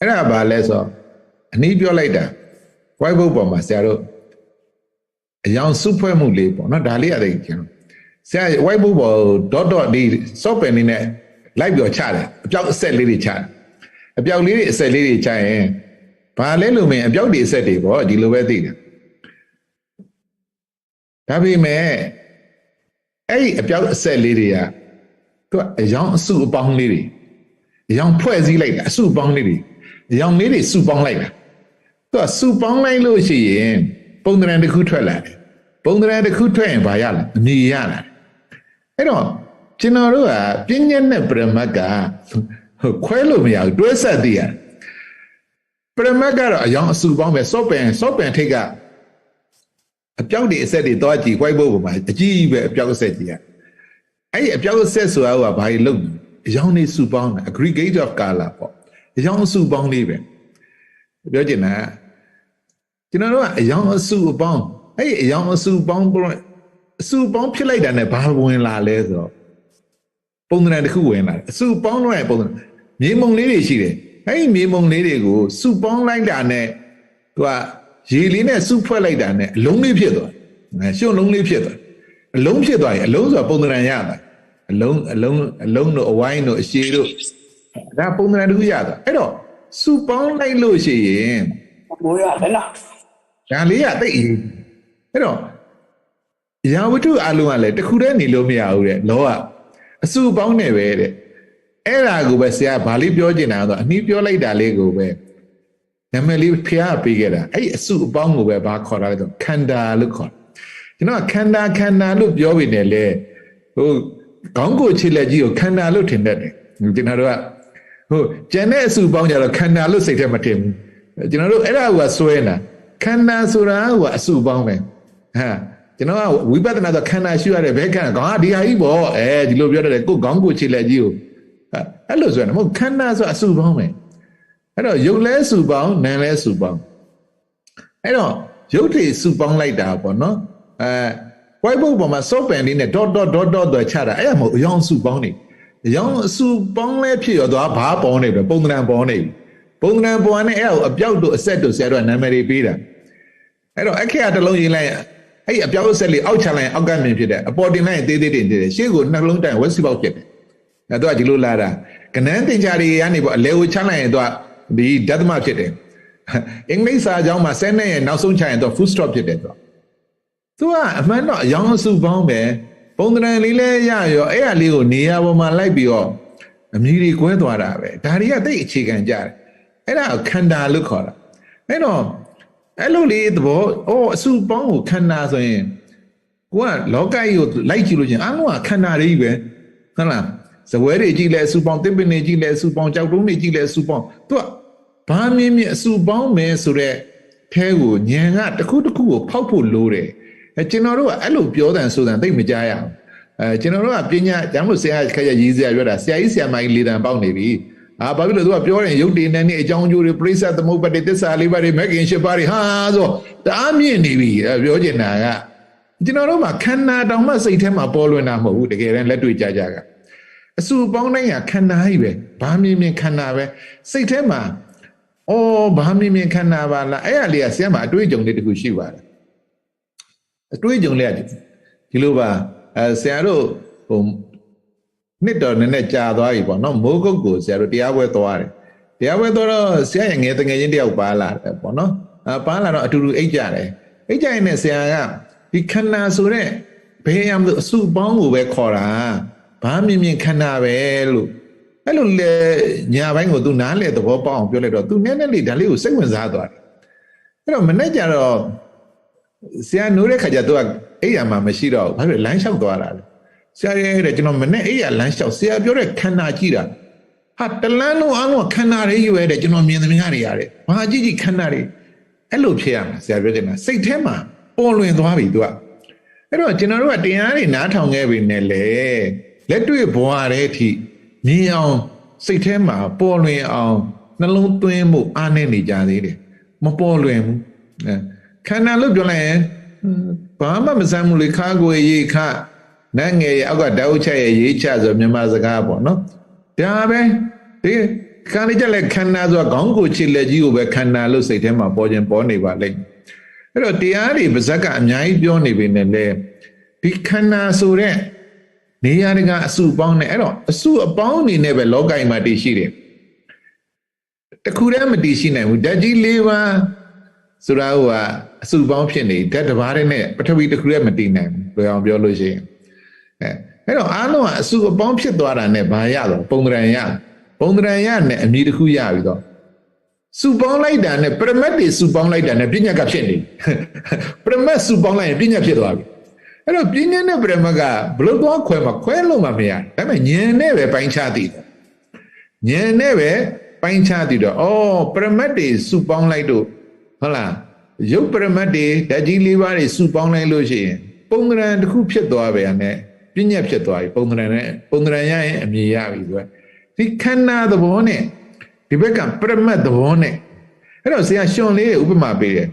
အဲ့ဒါဘာလဲဆိုတော့အနည်းပြောလိုက်တာ white book ပေါ်မှာဆရာတို့အယောင်စုဖွဲ့မှုလေးပေါ့နော်ဒါလေးရတယ်ကျွန်တော်ဆရာ white book ပေါ် dot dot ဒီ software နေနဲ့လိုက်ပြီးတော့ချတယ်အပြောက်အဆက်လေးတွေချတယ်အပြောက်လေးတွေအဆက်လေးတွေချရင်ဘာလဲလို့မင်းအပြောက်တွေအဆက်တွေပေါ့ဒီလိုပဲသိတယ်ဒါပေမဲ့အဲ့ဒီအပြောက်အဆက်လေးတွေကသူကအယောင်အစုအပေါင်းလေးတွေအယောင်ဖွဲ့စည်းလိုက်တာအစုအပေါင်းလေးတွေ အယောင်လေးတွေစုပေါင်းလိုက်တာသူကစုပေါင်းလိုက်လို့ရှိရင်ပုံသဏ္ဍာန်တစ်ခုထွက်လာတယ်ပုံသဏ္ဍာန်တစ်ခုထွက်ရင်ဘာရလဲအမြင်ရလာတယ်အဲ့တော့ကျွန်တော်တို့ကပြဉ္ညာနဲ့ပရမတ်ကခွဲလို့မရဘူးတွဲဆက်သေးရတယ်ပရမတ်ကတော့အယောင်အစုပေါင်းပဲစော့ပင်စော့ပင်ထိတ်ကအပြောက်တွေအဆက်တွေသွားကြည့် white board ပေါ်မှာအကြီးပဲအပြောက်အဆက်ကြီးကအဲ့ဒီအပြောက်အဆက်ဆိုတာကဘာကြီးလုပ်လဲအယောင်တွေစုပေါင်းတာ aggregate of color ပေါ့ အယောင်အစုပေါင်းလေးပဲပြောချင်တာကျွန်တော်တို့ကအယောင်အစုအပေါင်းအဲ့ဒီအယောင်အစုပေါင်းပေါ်အစုပေါင်းဖြစ်လိုက်တာနဲ့ဘာဝင်လာလဲဆိုတော့ပုံသဏ္ဍာန်တစ်ခုဝင်လာတယ်အစုပေါင်းတော့ပုံသဏ္ဍာန်မြေမုံလေးတွေရှိတယ်အဲ့ဒီမြေမုံလေးတွေကိုစုပေါင်းလိုက်တာနဲ့သူကရေလေးနဲ့စုဖွဲ့လိုက်တာနဲ့အလုံးလေးဖြစ်သွားတယ်ရှုံလုံးလေးဖြစ်သွားအလုံးဖြစ်သွားရင်အလုံးဆိုတာပုံသဏ္ဍာန်ရတာအလုံးအလုံးအလုံးတို့အဝိုင်းတို့အရှည်တို့ ဒါပုံသဏ္ဍာန်တစ်ခုရတာအဲ့တော့စုပေါင်းလိုက်လို့ရှိရင်မိုးရတယ်လားဒါလေးကတိတ်အရေးကြီးအဲ့တော့ရာဝတ္ထုအလုံးကလည်းတစ်ခုတည်းနေလို့မရဘူးတဲ့လောကအစုပေါင်းနေပဲတဲ့အဲ့ဒါကိုပဲဆရာဗာလေးပြောချင်တာဆိုအနည်းပြောလိုက်တာလေးကိုပဲနာမည်လေးဖျားပေးခဲ့တာအဲ့ဒီအစုအပေါင်းကိုပဲဘာခေါ်တာလဲဆိုခန္ဓာလို့ခေါ်တယ်ကျွန်တော်ကခန္ဓာခန္ဓာလို့ပြောပြီးနေလေဟိုခေါင်းကိုခြေလက်ကြီးကိုခန္ဓာလို့ထင်တတ်တယ်ကျွန်တော်တို့က ဟိုကျန်တဲ့အစုပေါင်းကြတော့ခန္ဓာလို့စိတ်ထဲမထင်ဘူးကျွန်တော်တို့အဲ့ဒါကဆွဲနေတာခန္ဓာဆိုတာကအစုပေါင်းပဲဟာကျွန်တော်ကဝိပဿနာဆိုခန္ဓာရှိရတယ်ဘယ်ခန္ဓာခေါင်းကဒီဟာကြီးပေါ့အဲဒီလိုပြောတယ်ကိုခေါင်းကိုခြေလက်ကြီးကိုအဲ့လိုဆိုရင်မဟုတ်ခန္ဓာဆိုတာအစုပေါင်းပဲအဲ့တော့ယုတ်လဲစုပေါင်းနာမ်လဲစုပေါင်းအဲ့တော့ယုတ်တွေစုပေါင်းလိုက်တာပေါ့နော်အဲ white book ပေါ်မှာ soft pen လေးနဲ့ dot dot dot dot တော့ချတာအဲ့ဒါမဟုတ်အယောင်စုပေါင်းနေ အယောင်အစုပေါင်းလဲဖြစ်ရောသွားဘာပေါင်းနေပြီပုံသဏ္ဍာန်ပေါင်းနေပြီပုံသဏ္ဍာန်ပေါ်နဲ့အဲ့ဒါကိုအပြောက်တို့အဆက်တို့ဆရာတို့ကနာမည်တွေပေးတာအဲ့တော့အခက်အတလုံးရေးလိုက်အဲ့အပြောက်အဆက်လေးအောက်ချလိုက်အောက်ကမြင်ဖြစ်တယ်အပေါ်တင်လိုက်သေးသေးတင်သေးတယ်ရှေ့ကိုနှလုံးတိုင်ဝက်စီပေါက်ဖြစ်တယ်အဲ့တော့ဒီလိုလာတာကနန်းတင်ချာတွေကနေပေါ့အလဲကိုချလိုက်ရင်တော့ဒီဓာတ်မဖြစ်တယ်အင်္ဂလိပ်စာကြောင်းမှာဆဲနဲ့ရဲ့နောက်ဆုံးချရင်တော့ full stop ဖြစ်တယ်တော့သူကအမှန်တော့အယောင်အစုပေါင်းပဲ ပုံသဏ္ဍာန်လေးလဲရရောအဲ့အလေးကိုနေရာပေါ်မှာလိုက်ပြီးတော့အမြည်တွေကွဲသွားတာပဲဒါတွေကတိတ်အခြေခံကြတယ်အဲ့ဒါခန္ဓာလို့ခေါ်တာအဲ့တော့အဲ့လိုလေးသဘောအော်အစုပေါင်းကိုခန္ဓာဆိုရင်ကိုကလောကကြီးကိုလိုက်ကြည့်လို့ချင်းအားလုံးကခန္ဓာတွေကြီးပဲဟုတ်လားဇဝဲတွေကြည့်လဲအစုပေါင်းတစ်ပင်တွေကြည့်လဲအစုပေါင်းကြောက်တုံးတွေကြည့်လဲအစုပေါင်းသူကဘာမြင်မြင်အစုပေါင်းမယ်ဆိုတော့အဲကိုညံကတစ်ခုတစ်ခုကိုဖောက်ဖို့လိုတယ် အဲကျွန်တော်တို့ကအဲ့လိုပြောတယ်ဆိုတဲ့သိမကြားရအောင်အဲကျွန်တော်တို့ကပညာကျမ်းလို့ဆရာခက်ရရေးစရာပြောတာဆရာကြီးဆရာမကြီးလေးတန်ပေါက်နေပြီအာဘာဖြစ်လို့သူကပြောတယ်ရုပ်တည်နေနေအကြောင်းအကျိုးတွေပြိဿသမုပ္ပါဒိသစ္စာလေးပါးတွေမဂ်ခင်၈ပါးတွေဟာဆိုတအားမြင့်နေပြီပြောချင်တာကကျွန်တော်တို့မှာခန္ဓာတောင်မှစိတ်ထဲမှာပေါ်လွင်တာမဟုတ်ဘူးတကယ်တမ်းလက်တွေ့ကြကြကအစုပေါင်းတိုင်းကခန္ဓာကြီးပဲဘာမြင်မြင်ခန္ဓာပဲစိတ်ထဲမှာအော်ဘာမြင်မြင်ခန္ဓာပါလားအဲ့အလေးကဆရာမအတွေ့အကြုံလေးတခုရှိပါတယ် အတွေ့အကြုံလေးကဒီလိုပါအဲဆရာတို့ဟိုနှစ်တော်နည်းနည်းကြာသွားပြီပေါ့နော်မိုးကုတ်ကိုဆရာတို့တရားပွဲသွားတယ်တရားပွဲသွားတော့ဆရာရဲ့ငယ်တငယ်ချင်းတယောက်ပါလာတယ်ပေါ့နော်အဲပါလာတော့အတူတူအိတ်ကြတယ်အိတ်ကြရင်လည်းဆရာကဒီခန္ဓာဆိုတဲ့ဘယ်ရမလို့အစုပေါင်းကိုပဲခေါ်တာဘာမြင်မြင်ခန္ဓာပဲလို့အဲ့လိုလေညာဘိုင်းကို तू နားလေသဘောပေါက်အောင်ပြောလိုက်တော့ तू နည်းနည်းလေးဒါလေးကိုစိတ်ဝင်စားသွားတယ်အဲ့တော့မနေ့ကျတော့ ဆရာနိုးတဲ့ခါကျ तू ကအိယာမှာမရှိတော့ဘာဖြစ်လဲလမ်းလျှောက်သွားတာလေဆရာရဲ့တဲ့ကျွန်တော်မနေ့အိယာလမ်းလျှောက်ဆရာပြောတဲ့ခန္ဓာကြည့်တာဟာတလန်းလုံးအားလုံးခန္ဓာတွေရွယ်တဲ့ကျွန်တော်မြင်သမျှတွေရတယ်ဘာကြည့်ကြည့်ခန္ဓာတွေအဲ့လိုဖြစ်ရမှာဆရာပြောတယ်မှာစိတ်ထဲမှာပေါ်လွင်သွားပြီ तू ကအဲ့တော့ကျွန်တော်တို့ကတရားတွေနားထောင်ခဲ့ပြီနဲ့လေလက်တွေ့ဘဝတဲ့အထိမြင်အောင်စိတ်ထဲမှာပေါ်လွင်အောင်နှလုံးသွင်းမှုအားနေနေကြသေးတယ်မပေါ်လွင်ဘူးအဲ ခန္ဓာလို့ပြောလိုက်ရင်ဘာမှမစမ်းဘူးလေခါကိုရေခနတ်ငယ်ရဲ့အောက်ကတောက်ချက်ရဲ့ရေးချဆိုမြန်မာစကားပေါ့နော်ဒါပဲဒီခါလေးကြလဲခန္ဓာဆိုတာခေါင်းကိုခြေလက်ကြီးကိုပဲခန္ဓာလို့စိတ်ထဲမှာပေါ်ခြင်းပေါ်နေပါလိမ့်အဲ့တော့တရားတွေပါဇက်ကအများကြီးပြောနေပေနဲ့လေဒီခန္ဓာဆိုတဲ့နေရာတကာအစုပေါင်းနဲ့အဲ့တော့အစုအပေါင်းအနေနဲ့ပဲလောကီမှာတည်ရှိတယ်တခုတည်းမတည်ရှိနိုင်ဘူးဓာတ်ကြီး၄ပါး ဆိုတာကအစုပေါင်းဖြစ်နေဓာတ်တစ်ပါးတည်းနဲ့ပထဝီတစ်ခုတည်းမတည်နိုင်ဘူးဘယ်အောင်ပြောလို့ရှိရင်အဲအဲ့တော့အားလုံးကအစုအပေါင်းဖြစ်သွားတာနဲ့ဘာရတော့ပုံသဏ္ဍာန်ရပုံသဏ္ဍာန်ရနဲ့အမည်တစ်ခုရပြီးတော့စုပေါင်းလိုက်တာနဲ့ပရမတ်တွေစုပေါင်းလိုက်တာနဲ့ပြဉ္ညာကဖြစ်နေပရမတ်စုပေါင်းလိုက်ရင်ပြဉ္ညာဖြစ်သွားပြီအဲ့တော့ပြဉ္ညာနဲ့ပရမတ်ကဘလို့သွားခွဲမှာခွဲလို့မှမရဒါပေမဲ့ဉာဏ်နဲ့ပဲပိုင်းခြားသိတယ်ဉာဏ်နဲ့ပဲပိုင်းခြားသိတော့ဩပရမတ်တွေစုပေါင်းလိုက်တော့ ဟုတ်လားရုပ်ပရမတ်တွေဓာတ်ကြီးလေးပါးတွေစုပေါင်းလိုက်လို့ရှိရင်ပုံသဏ္ဍာန်တစ်ခုဖြစ်သွားပဲနဲ့ပြဉ္ညာဖြစ်သွားပြီပုံသဏ္ဍာန်နဲ့ပုံသဏ္ဍာန်ရရင်အမြင်ရပြီဆိုတော့ဒီခန္ဓာသဘောနဲ့ဒီဘက်ကပရမတ်သဘောနဲ့အဲ့တော့ဆရာရှင်လေးဥပမာပေးတယ်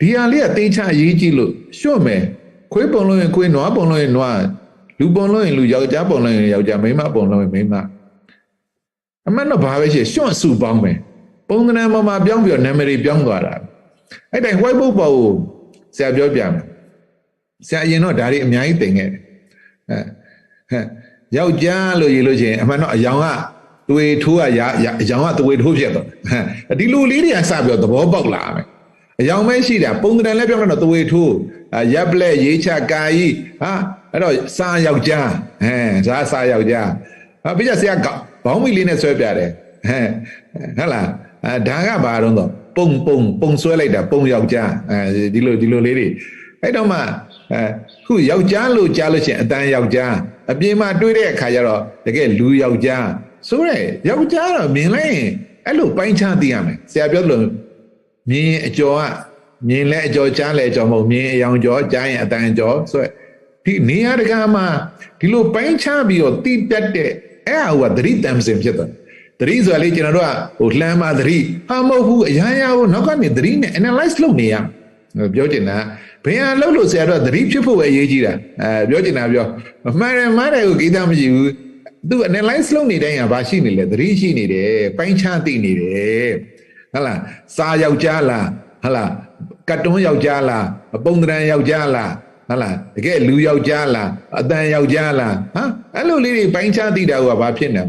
ဒီဟာလေးကသိချအရေးကြီးလို့ရှော့မယ်ခွေးပုံလို့ရင်ခွေးနွားပုံလို့ရင်နွားလူပုံလို့ရင်လူယောက်ျားပုံလို့ရင်ယောက်ျားမိန်းမပုံလို့ရင်မိန်းမအမှန်တော့ဘာပဲရှိရှော့စုပေါင်းမယ်ပုံသဏ္ဍာန်ပေါ်မှာပြောင်းပြီးတော့နာမည်ပြောင်းသွားတာ အဲ့တိုင်း white book ပေါ်ကိုဆရာပြောပြမယ်ဆရာအရင်တော့ဒါတွေအများကြီးသင်ခဲ့တယ်အဲဟဲ့ယောက်ျားလို့ရေးလို့ရှိရင်အမှန်တော့အယောင်ကသွေထိုးကရအယောင်ကသွေထိုးဖြစ်သွားဟဲ့ဒီလိုလေးတွေကစပြီးတော့သဘောပေါက်လာမယ်အယောင်ပဲရှိတာပုံသဏ္ဍာန်လည်းပြောတော့သွေထိုးရပ်ပလက်ရေးချကာယီဟာအဲ့တော့စားယောက်ျားဟဲ့ဇာစားယောက်ျားဟာပြကြဆရာဘောင်းမီလေးနဲ့ဆွဲပြတယ်ဟဲ့ဟဲ့လားအဲဒါကဘာတော့ ပုံပုံပုံဆွဲလိုက်တာပုံယောက်ျားအဲဒီလိုဒီလိုလေးတွေအဲ့တော့မှအဲခုယောက်ျားလို့ကြားလို့ရှိရင်အတန်ယောက်ျားအပြင်မှာတွေ့တဲ့အခါကျတော့တကယ်လူယောက်ျားဆိုရဲယောက်ျားတော့မြင်လိုက်ရင်အဲ့လိုပိုင်းခြားသိရမယ်ဆရာပြောလို့မြင်အကျော်ကမြင်လဲအကျော်ကြားလဲအကျော်မဟုတ်မြင်အယောင်ကျော်ကြားရင်အတန်ကျော်ဆိုရဒီနေရာတကာမှာဒီလိုပိုင်းခြားပြီးတော့တိတက်တဲ့အဲ့ဟာကသတိတမ်းစင်ဖြစ်သွားတယ် သတိဆိုတာလေကျွန်တော်တို့ကဟိုလှမ်းမှသတိဟာမဟုတ်ဘူးအရာရာကိုနောက်ကနေသတိနဲ့ analyze လုပ်နေရပြောချင်တာဘယ်ဟာလှုပ်လို့ဆရာတို့သတိဖြစ်ဖို့ပဲအရေးကြီးတာအဲပြောချင်တာပြောမှန်တယ်မှန်တယ်ကိုကိစ္စမရှိဘူးသူ analyze လုပ်နေတိုင်းကဘာရှိနေလဲသတိရှိနေတယ်ပိုင်းခြားသိနေတယ်ဟုတ်လားစာယောက်ျားလားဟုတ်လားကတ်တွန်းယောက်ျားလားပုံသဏ္ဍာန်ယောက်ျားလားဟုတ်လားတကယ်လူယောက်ျားလားအတန်ယောက်ျားလားဟာအဲ့လိုလေးတွေပိုင်းခြားသိတာကဘာဖြစ်နေ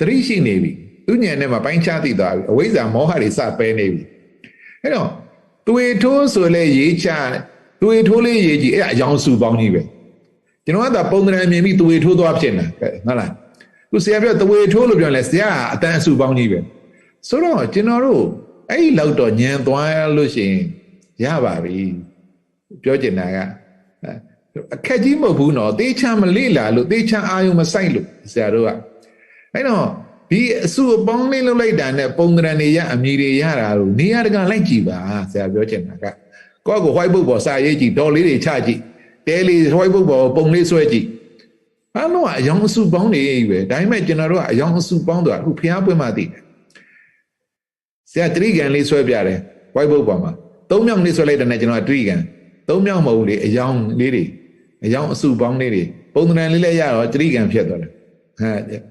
သတိရှိနေပြီ သူညံနဲ့မှာပိုင်းခြားသိသွားပြီအဝိဇ္ဇာမောဟတွေစပဲနေပြီအဲ့တော့တွေ့ထိုးဆိုလဲရေးချတွေ့ထိုးလေးရေးကြည့်အဲ့အယောင်စုပေါင်းကြီးပဲကျွန်တော်ကသာပုံသဏ္ဍာန်မြင်ပြီးတွေ့ထိုးသွားဖြစ်နေတာဟုတ်လားသူဆရာပြောတွေ့ထိုးလို့ပြောလဲဆရာကအတန်အစုပေါင်းကြီးပဲဆိုတော့ကျွန်တော်တို့အဲ့ဒီလောက်တော့ညံသွားလို့ရှိရင်ရပါပြီပြောချင်တာကအခက်ကြီးမဟုတ်ဘူးနော်တေးချမလေ့လာလို့တေးချအာယုံမဆိုင်လို့ဆရာတို့ကအဲ့တော့ ဒီအစုအပေါင်းလေးလုပ်လိုက်တာနဲ့ပုံသဏ္ဍာန်တွေရအမည်တွေရတာလို့နေရာတကာလိုက်ကြည့်ပါဆရာပြောချင်တာကကိုယ့်ကို white book ပေါ်စာရေးကြည့်ဒေါ်လေးတွေချကြည့်တဲလေး white book ပေါ်ပုံလေးဆွဲကြည့်အဲ့တော့အယောင်အစုပေါင်းတွေပဲဒါပေမဲ့ကျွန်တော်တို့ကအယောင်အစုပေါင်းတော့အခုဖျားပွင့်မှသိတယ်ဆရာတရိကန်လေးဆွဲပြတယ် white book ပေါ်မှာသုံးမြောင်လေးဆွဲလိုက်တဲ့နဲ့ကျွန်တော်ကတရိကန်သုံးမြောင်မဟုတ်လေအယောင်လေးတွေအယောင်အစုပေါင်းလေးတွေပုံသဏ္ဍာန်လေးလည်းရတော့တရိကန်ဖြစ်သွားတယ်ဟဲ့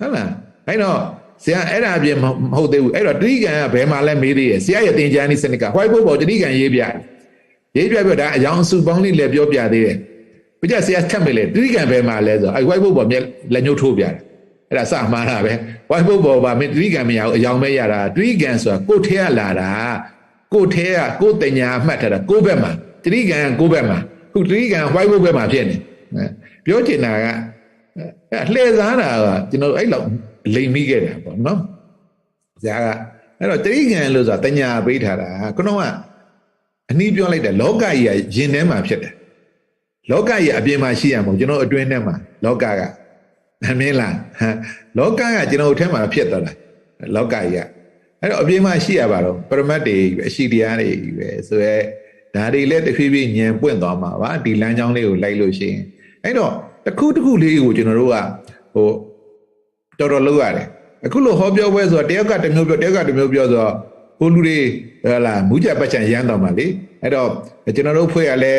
ဟုတ်လား အဲ့တော့ဆရာအဲ့ဒါအပြင်မဟုတ်သေးဘူးအဲ့တော့တတိကံကဘယ်မှာလဲမေးသေးရဲ့ဆရာရဲ့သင်္ချာနိစနစ်က white board ပေါ်တတိကံရေးပြရေးပြပြဒါအယောင်စုပေါင်းလေးလည်းပြောပြသေးတယ်ပြကြဆရာထပ်မယ်လေတတိကံဘယ်မှာလဲဆိုအဲ့ white board ပေါ်မျက်လက်ညှိုးထိုးပြတယ်အဲ့ဒါစမှားတာပဲ white board ပေါ်မှာမင်းတတိကံမရဘူးအယောင်ပဲရတာတတိကံဆိုတာကိုယ်ထဲကလာတာကိုယ်ထဲကကိုယ်တင်ညာမှတ်ထားတာကိုယ်ဘက်မှာတတိကံကကိုယ်ဘက်မှာခုတတိကံ white board ဘက်မှာဖြစ်နေပြောချင်တာကအဲ့လှည့်စားတာကကျွန်တော်အဲ့လောက် လိမ်မိခဲ့တာပေါ့နော်ဇာကအဲ့တော့တတိကံလို့ဆိုတာတညာပေးထားတာခုနကအနည်းပြောလိုက်တယ်လောကကြီးကယင်ထဲမှာဖြစ်တယ်လောကကြီးအပြင်မှာရှိရမို့ကျွန်တော်အတွင်းထဲမှာလောကကမင်းလားဟမ်လောကကကျွန်တော်ထဲမှာဖြစ်သွားတာလောကကြီးကအဲ့တော့အပြင်မှာရှိရပါတော့ပရမတ်တွေပဲအရှိတရားတွေပဲဆိုရဲဒါတွေလည်းတဖြည်းဖြည်းညံပွင့်သွားမှာပါဒီလမ်းကြောင်းလေးကိုလိုက်လို့ရှိရင်အဲ့တော့တစ်ခုတစ်ခုလေးကိုကျွန်တော်တို့ကဟို တော်တော်လုပ်ရတယ်အခုလိုဟောပြောပွဲဆိုတော့တယောက်ကတစ်မျိုးပြောတယောက်ကတစ်မျိုးပြောဆိုတော့ဟိုလူတွေဟလာမူးကြပတ်ချံရမ်းတော့မှာလေအဲ့တော့ကျွန်တော်တို့ဖွဲ့ရလဲ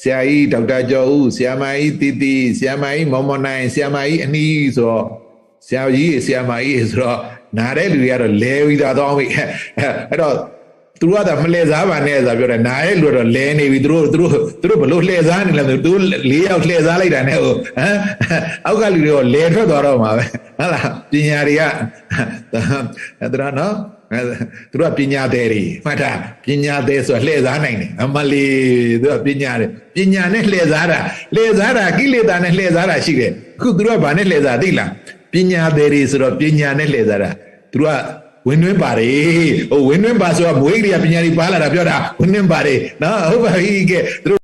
ဆရာကြီးဒေါက်တာကျော်ဦးဆရာမကြီးတီတီဆရာမကြီးမောင်မောင်နိုင်ဆရာမကြီးအနီးဆိုတော့ဆရာကြီးဆရာမကြီးဆိုတော့နားတဲ့လူတွေကတော့လဲပြီးသားသွားပြီအဲ့တော့ သူတို့ကမလှည့်စားပါနဲ့ဆိုတာပြောတယ်နားရဲ့လူကတော့လဲနေပြီသူတို့သူတို့သူတို့ဘလို့လှည့်စားနေလဲသူတို့လေးယောက်လှည့်စားလိုက်တာနဲ့ဟိုဟမ်အောက်ကလူတွေကလဲထွက်သွားတော့မှာပဲဟုတ်လားပညာတွေကအဲ့ဒါနော်သူတို့ကပညာသည်တွေမှတ်တာပညာသည်ဆိုတာလှည့်စားနိုင်တယ်အမလီသူကပညာတယ်ပညာနဲ့လှည့်စားတာလှည့်စားတာကိလေသာနဲ့လှည့်စားတာရှိတယ်အခုသူတို့ကဘာနဲ့လှည့်စားသိလားပညာသည်တွေဆိုတော့ပညာနဲ့လှည့်စားတာသူတို့က ဝင်းတွင်းပါတယ်ဟိုဝင်းတွင်းပါဆိုတာမွေးကလေးကပညာတွေပါလာတာပြောတာဝင်းတွင်းပါတယ်နော်ဟုတ်ပါပြီကဲသူတို့